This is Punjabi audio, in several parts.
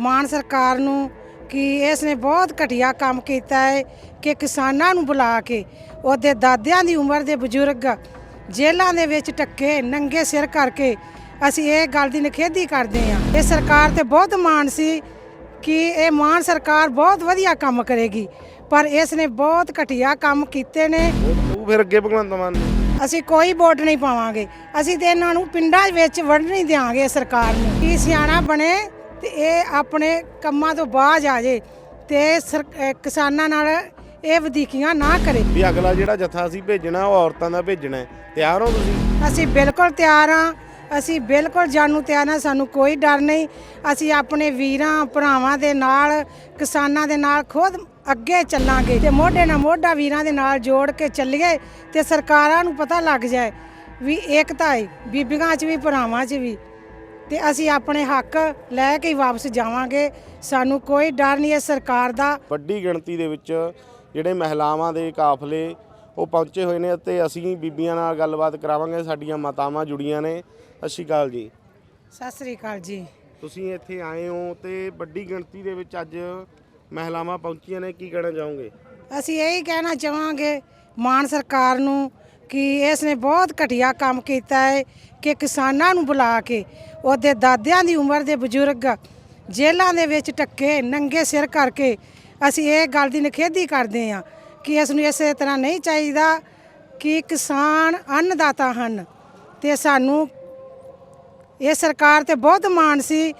ਮਾਨ ਸਰਕਾਰ ਨੂੰ ਕਿ ਇਸ ਨੇ ਬਹੁਤ ਘਟੀਆ ਕੰਮ ਕੀਤਾ ਹੈ ਕਿ ਕਿਸਾਨਾਂ ਨੂੰ ਬੁਲਾ ਕੇ ਉਹਦੇ ਦਾਦਿਆਂ ਦੀ ਉਮਰ ਦੇ ਬਜ਼ੁਰਗ ਜੇਲ੍ਹਾਂ ਦੇ ਵਿੱਚ ਟੱਕੇ ਨੰਗੇ ਸਿਰ ਕਰਕੇ ਅਸੀਂ ਇਹ ਗੱਲ ਦੀ ਨਿਖੇਧੀ ਕਰਦੇ ਹਾਂ। ਇਹ ਸਰਕਾਰ ਤੇ ਬਹੁਤ ਮਾਣ ਸੀ ਕਿ ਇਹ ਮਾਨ ਸਰਕਾਰ ਬਹੁਤ ਵਧੀਆ ਕੰਮ ਕਰੇਗੀ ਪਰ ਇਸ ਨੇ ਬਹੁਤ ਘਟੀਆ ਕੰਮ ਕੀਤੇ ਨੇ। ਉਹ ਫਿਰ ਅੱਗੇ ਭਗਵੰਤ ਮਾਨ ਨੂੰ? ਅਸੀਂ ਕੋਈ ਵੋਟ ਨਹੀਂ ਪਾਵਾਂਗੇ। ਅਸੀਂ ਤੇ ਇਹਨਾਂ ਨੂੰ ਪਿੰਡਾਂ ਵਿੱਚ ਵੜਨ ਨਹੀਂ ਦਿਆਂਗੇ ਸਰਕਾਰ ਨੂੰ। ਕੀ ਸਿਆਣਾ ਬਣੇ ਤੇ ਇਹ ਆਪਣੇ ਕੰਮਾਂ ਤੋਂ ਬਾਜ ਆ ਜੇ ਤੇ ਕਿਸਾਨਾਂ ਨਾਲ ਇਹ ਵਧੀਕੀਆਂ ਨਾ ਕਰੇ। ਵੀ ਅਗਲਾ ਜਿਹੜਾ ਜਥਾ ਅਸੀਂ ਭੇਜਣਾ ਉਹ ਔਰਤਾਂ ਦਾ ਭੇਜਣਾ ਹੈ। ਤਿਆਰ ਹੋ ਤੁਸੀਂ? ਅਸੀਂ ਬਿਲਕੁਲ ਤਿਆਰ ਹਾਂ। ਅਸੀਂ ਬਿਲਕੁਲ ਜਾਣੂ ਤਿਆਰ ਹਾਂ ਸਾਨੂੰ ਕੋਈ ਡਰ ਨਹੀਂ। ਅਸੀਂ ਆਪਣੇ ਵੀਰਾਂ ਭਰਾਵਾਂ ਦੇ ਨਾਲ ਕਿਸਾਨਾਂ ਦੇ ਨਾਲ ਖੁਦ ਅੱਗੇ ਚੱਲਾਂਗੇ। ਤੇ ਮੋਢੇ ਨਾਲ ਮੋਢਾ ਵੀਰਾਂ ਦੇ ਨਾਲ ਜੋੜ ਕੇ ਚੱਲੀਏ ਤੇ ਸਰਕਾਰਾਂ ਨੂੰ ਪਤਾ ਲੱਗ ਜਾਏ ਵੀ ਏਕਤਾ ਹੈ ਬੀਬੀਆਂ 'ਚ ਵੀ ਭਰਾਵਾਂ 'ਚ ਵੀ। ਤੇ ਅਸੀਂ ਆਪਣੇ ਹੱਕ ਲੈ ਕੇ ਹੀ ਵਾਪਸ ਜਾਵਾਂਗੇ। ਸਾਨੂੰ ਕੋਈ ਡਰ ਨਹੀਂ ਹੈ ਸਰਕਾਰ ਦਾ। ਵੱਡੀ ਗਿਣਤੀ ਦੇ ਵਿੱਚ ਜਿਹੜੇ ਮਹਿਲਾਵਾਂ ਦੇ ਕਾਫਲੇ ਉਹ ਪਹੁੰਚੇ ਹੋਏ ਨੇ ਅਤੇ ਅਸੀਂ ਬੀਬੀਆਂ ਨਾਲ ਗੱਲਬਾਤ ਕਰਾਵਾਂਗੇ ਸਾਡੀਆਂ ਮਾਤਾਵਾਂ ਜੁੜੀਆਂ ਨੇ। ਸਤਿ ਸ਼੍ਰੀ ਅਕਾਲ ਜੀ। ਸਤਿ ਸ੍ਰੀ ਅਕਾਲ ਜੀ। ਤੁਸੀਂ ਇੱਥੇ ਆਏ ਹੋ ਤੇ ਵੱਡੀ ਗਿਣਤੀ ਦੇ ਵਿੱਚ ਅੱਜ ਮਹਿਲਾਵਾਂ ਪਹੁੰਚੀਆਂ ਨੇ ਕੀ ਕਹਿਣਾ ਚਾਹੋਗੇ? ਅਸੀਂ ਇਹੀ ਕਹਿਣਾ ਚਾਹਾਂਗੇ ਮਾਨ ਸਰਕਾਰ ਨੂੰ ਕਿ ਇਸ ਨੇ ਬਹੁਤ ਘਟੀਆ ਕੰਮ ਕੀਤਾ ਹੈ ਕਿ ਕਿਸਾਨਾਂ ਨੂੰ ਬੁਲਾ ਕੇ ਉਹਦੇ ਦਾਦਿਆਂ ਦੀ ਉਮਰ ਦੇ ਬਜ਼ੁਰਗ ਜੇਲ੍ਹਾਂ ਦੇ ਵਿੱਚ ਟੱਕੇ, ਨੰਗੇ ਸਿਰ ਕਰਕੇ ਅਸੀਂ ਇਹ ਗੱਲ ਦੀ ਨਿਖੇਧੀ ਕਰਦੇ ਹਾਂ ਕਿ ਇਸ ਨੂੰ ਇਸੇ ਤਰ੍ਹਾਂ ਨਹੀਂ ਚਾਹੀਦਾ ਕਿ ਕਿਸਾਨ ਅੰਨਦਾਤਾ ਹਨ। ਤੇ ਸਾਨੂੰ ਇਹ ਸਰਕਾਰ ਤੇ ਬਹੁਤ ਮਾਣ ਸੀ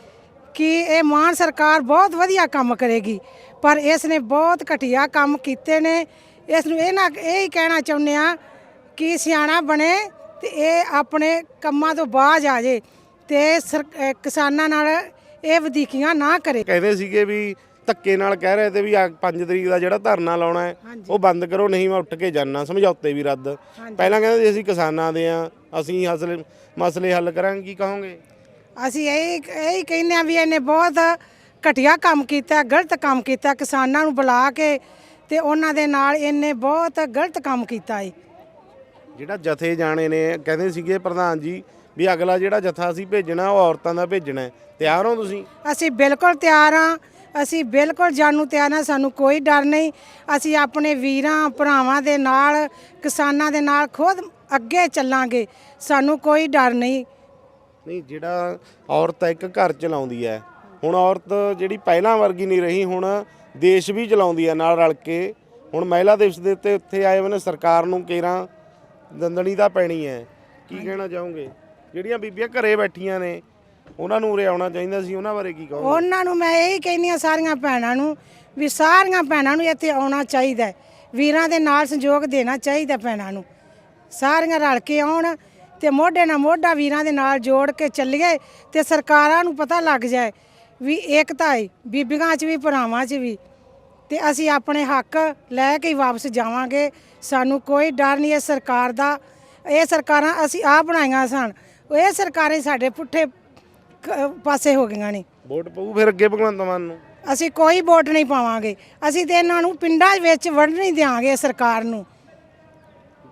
ਕਿ ਇਹ ਮਾਨ ਸਰਕਾਰ ਬਹੁਤ ਵਧੀਆ ਕੰਮ ਕਰੇਗੀ, ਪਰ ਇਸ ਨੇ ਬਹੁਤ ਘਟੀਆ ਕੰਮ ਕੀਤੇ ਨੇ। ਇਸ ਨੂੰ ਇਹ ਨਾ, ਇਹ ਹੀ ਕਹਿਣਾ ਚਾਹੁੰਦੇ ਆ ਕਿ ਸਿਆਣਾ ਬਣੇ ਤੇ ਇਹ ਆਪਣੇ ਕੰਮਾਂ ਤੋਂ ਬਾਜ ਆ ਜੇ ਤੇ ਕਿਸਾਨਾਂ ਨਾਲ ਇਹ ਵਧੀਕੀਆਂ ਨਾ ਕਰੇ। ਕਹਿੰਦੇ ਸੀਗੇ ਵੀ ਧੱਕੇ ਨਾਲ ਕਹਿ ਰਹੇ ਤੇ ਵੀ 5 ਤਰੀਕ ਦਾ ਜਿਹੜਾ ਧਰਨਾ ਲਾਉਣਾ ਹੈ ਉਹ ਬੰਦ ਕਰੋ ਨਹੀਂ ਮੈਂ ਉੱਠ ਕੇ ਜਾਣਾ ਸਮਝੌਤੇ ਵੀ ਰੱਦ। ਪਹਿਲਾਂ ਕਹਿੰਦੇ ਸੀ ਅਸੀਂ ਕਿਸਾਨਾਂ ਦੇ ਆ ਅਸੀਂ ਹਸਲੇ ਮਸਲੇ ਹੱਲ ਕਰਾਂਗੇ ਕੀ ਕਹੋਗੇ? ਅਸੀਂ ਇਹ ਇਹ ਕਹਿੰਦੇ ਆ ਵੀ ਇਹਨੇ ਬਹੁਤ ਘਟੀਆ ਕੰਮ ਕੀਤਾ ਗਲਤ ਕੰਮ ਕੀਤਾ ਕਿਸਾਨਾਂ ਨੂੰ ਬੁਲਾ ਕੇ ਤੇ ਉਹਨਾਂ ਦੇ ਨਾਲ ਇਹਨੇ ਬਹੁਤ ਗਲਤ ਕੰਮ ਕੀਤਾ ਹੈ ਜਿਹੜਾ ਜਥੇ ਜਾਣੇ ਨੇ ਕਹਿੰਦੇ ਸੀਗੇ ਪ੍ਰਧਾਨ ਜੀ ਵੀ ਅਗਲਾ ਜਿਹੜਾ ਜਥਾ ਅਸੀਂ ਭੇਜਣਾ ਉਹ ਔਰਤਾਂ ਦਾ ਭੇਜਣਾ ਹੈ। ਤਿਆਰ ਹੋ ਤੁਸੀਂ? ਅਸੀਂ ਬਿਲਕੁਲ ਤਿਆਰ ਹਾਂ। ਅਸੀਂ ਬਿਲਕੁਲ ਜਾਣੂ ਤਿਆਰ ਹਾਂ ਸਾਨੂੰ ਕੋਈ ਡਰ ਨਹੀਂ। ਅਸੀਂ ਆਪਣੇ ਵੀਰਾਂ ਭਰਾਵਾਂ ਦੇ ਨਾਲ ਕਿਸਾਨਾਂ ਦੇ ਨਾਲ ਖੁਦ ਅੱਗੇ ਚੱਲਾਂਗੇ। ਸਾਨੂੰ ਕੋਈ ਡਰ ਨਹੀਂ। ਨਹੀਂ ਜਿਹੜਾ ਔਰਤ ਇੱਕ ਘਰ ਚਲਾਉਂਦੀ ਹੈ ਹੁਣ ਔਰਤ ਜਿਹੜੀ ਪਹਿਲਾਂ ਵਰਗੀ ਨਹੀਂ ਰਹੀ ਹੁਣ ਦੇਸ਼ ਵੀ ਚਲਾਉਂਦੀ ਹੈ ਨਾਲ ਰਲ ਕੇ। ਹੁਣ ਮਹਿਲਾ ਦਿਵਸ ਦੇ ਉੱਤੇ ਉੱਥੇ ਆਏ ਹੋਏ ਨੇ ਸਰਕਾਰ ਨੂੰ ਕੇਰਾਂ ਦੰਦਣੀ ਤਾਂ ਪੈਣੀ ਹੈ। ਕੀ ਕਹਿਣਾ ਚਾਹੋਗੇ? ਜਿਹੜੀਆਂ ਬੀਬੀਆਂ ਘਰੇ ਬੈਠੀਆਂ ਨੇ, ਉਹਨਾਂ ਨੂੰ ਉਰੇ ਆਉਣਾ ਚਾਹੀਦਾ ਸੀ, ਉਹਨਾਂ ਬਾਰੇ ਕੀ ਕਹੋਗੇ? ਉਹਨਾਂ ਨੂੰ ਮੈਂ ਇਹੀ ਕਹਿੰਦੀ ਹਾਂ ਸਾਰੀਆਂ ਭੈਣਾਂ ਨੂੰ ਵੀ ਸਾਰੀਆਂ ਭੈਣਾਂ ਨੂੰ ਇੱਥੇ ਆਉਣਾ ਚਾਹੀਦਾ ਹੈ। ਵੀਰਾਂ ਦੇ ਨਾਲ ਸੰਯੋਗ ਦੇਣਾ ਚਾਹੀਦਾ ਭੈਣਾਂ ਨੂੰ। ਸਾਰੀਆਂ ਰਲ ਕੇ ਆਉਣ ਤੇ ਮੋਢੇ ਨਾਲ ਮੋਢਾ ਵੀਰਾਂ ਦੇ ਨਾਲ ਜੋੜ ਕੇ ਚੱਲੀਏ ਤੇ ਸਰਕਾਰਾਂ ਨੂੰ ਪਤਾ ਲੱਗ ਜਾਏ ਵੀ ਏਕਤਾ ਹੈ, ਬੀਬੀਆਂ 'ਚ ਵੀ, ਭਰਾਵਾਂ 'ਚ ਵੀ। ਤੇ ਅਸੀਂ ਆਪਣੇ ਹੱਕ ਲੈ ਕੇ ਹੀ ਵਾਪਸ ਜਾਵਾਂਗੇ। ਸਾਨੂੰ ਕੋਈ ਡਰ ਨਹੀਂ ਹੈ ਸਰਕਾਰ ਦਾ ਇਹ ਸਰਕਾਰਾਂ ਅਸੀਂ ਆਪ ਬਣਾਈਆਂ ਸਨ। ਇਹ ਸਰਕਾਰਾਂ ਹੀ ਸਾਡੇ ਪੁੱਠੇ ਕ- ਪਾਸੇ ਹੋ ਗਈਆਂ ਨੇ। ਵੋਟ ਪਊ ਫਿਰ ਅੱਗੇ ਭਗਵੰਤ ਮਾਨ ਨੂੰ? ਅਸੀਂ ਕੋਈ ਵੋਟ ਨਹੀਂ ਪਾਵਾਂਗੇ। ਅਸੀਂ ਤੇ ਇਹਨਾਂ ਨੂੰ ਪਿੰਡਾਂ ਵਿੱਚ ਵੜਨ ਨਹੀਂ ਦਿਆਂਗੇ ਸਰਕਾਰ ਨੂੰ।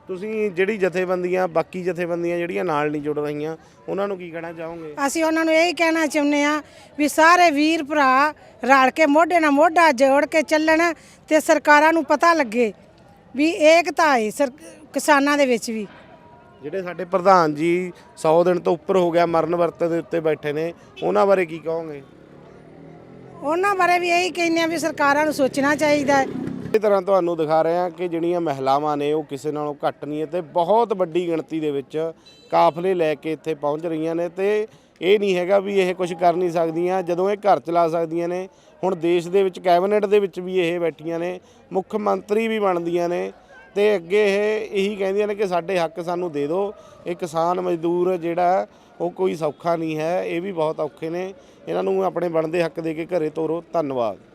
ਤੁਸੀਂ ਜਿਹੜੀ ਜਥੇਬੰਦੀਆਂ ਬਾਕੀ ਜਥੇਬੰਦੀਆਂ ਜਿਹੜੀਆਂ ਨਾਲ ਨਹੀਂ ਜੁੜ ਰਹੀਆਂ ਉਹਨਾਂ ਨੂੰ ਕੀ ਕਹਿਣਾ ਚਾਹੋਗੇ? ਅਸੀਂ ਉਹਨਾਂ ਨੂੰ ਇਹ ਕਹਿਣਾ ਚਾਹੁੰਦੇ ਆ ਵੀ ਸਾਰੇ ਵੀਰ ਭਰਾ ਰਲ ਕੇ ਮੋਢੇ ਨਾਲ ਮੋਢਾ ਜੋੜ ਕੇ ਚੱਲਣ ਤੇ ਸਰਕਾਰਾਂ ਨੂੰ ਪਤਾ ਲੱਗੇ ਵੀ ਏਕਤਾ ਹੈ ਸਰ ਕਿਸਾਨਾਂ ਦੇ ਵਿੱਚ ਵੀ। ਜਿਹੜੇ ਸਾਡੇ ਪ੍ਰਧਾਨ ਜੀ 100 ਦਿਨ ਤੋਂ ਉੱਪਰ ਹੋ ਗਿਆ ਮਰਨ ਵਰਤ ਦੇ ਉੱਤੇ ਬੈਠੇ ਨੇ ਉਹਨਾਂ ਬਾਰੇ ਕੀ ਕਹੋਗੇ? ਉਹਨਾਂ ਬਾਰੇ ਵੀ ਇਹੀ ਕਹਿੰਦੇ ਆ ਵੀ ਸਰਕਾਰਾਂ ਨੂੰ ਸੋਚਣਾ ਚਾਹੀਦਾ ਹੈ। ਇਸ ਤਰ੍ਹਾਂ ਤੁਹਾਨੂੰ ਦਿਖਾ ਰਹੇ ਹਾਂ ਕਿ ਜਿਹੜੀਆਂ ਮਹਿਲਾਵਾਂ ਨੇ ਉਹ ਕਿਸੇ ਨਾਲੋਂ ਘੱਟ ਨਹੀਂ ਹੈ ਤੇ ਬਹੁਤ ਵੱਡੀ ਗਿਣਤੀ ਦੇ ਵਿੱਚ ਕਾਫਲੇ ਲੈ ਕੇ ਇੱਥੇ ਪਹੁੰਚ ਰਹੀਆਂ ਨੇ ਤੇ ਇਹ ਨਹੀਂ ਹੈਗਾ ਵੀ ਇਹ ਕੁਝ ਕਰ ਨਹੀਂ ਸਕਦੀਆਂ, ਜਦੋਂ ਇਹ ਘਰ ਚਲਾ ਸਕਦੀਆਂ ਨੇ, ਹੁਣ ਦੇਸ਼ ਦੇ ਵਿੱਚ ਕੈਬਨਿਟ ਦੇ ਵਿੱਚ ਵੀ ਇਹ ਬੈਠੀਆਂ ਨੇ, ਮੁੱਖ ਮੰਤਰੀ ਵੀ ਬਣਦੀਆਂ ਨੇ ਤੇ ਅੱਗੇ ਇਹ ਇਹੀ ਕਹਿੰਦੀਆਂ ਨੇ ਕਿ ਸਾਡੇ ਹੱਕ ਸਾਨੂੰ ਦੇ ਦਿਓ, ਇਹ ਕਿਸਾਨ ਮਜ਼ਦੂਰ ਜਿਹੜਾ ਉਹ ਕੋਈ ਸੌਖਾ ਨਹੀਂ ਹੈ, ਇਹ ਵੀ ਬਹੁਤ ਔਖੇ ਨੇ, ਇਹਨਾਂ ਨੂੰ ਆਪਣੇ ਬਣਦੇ ਹੱਕ ਦੇ ਕੇ ਘਰੇ ਤੋਰੋ, ਧੰਨਵਾਦ।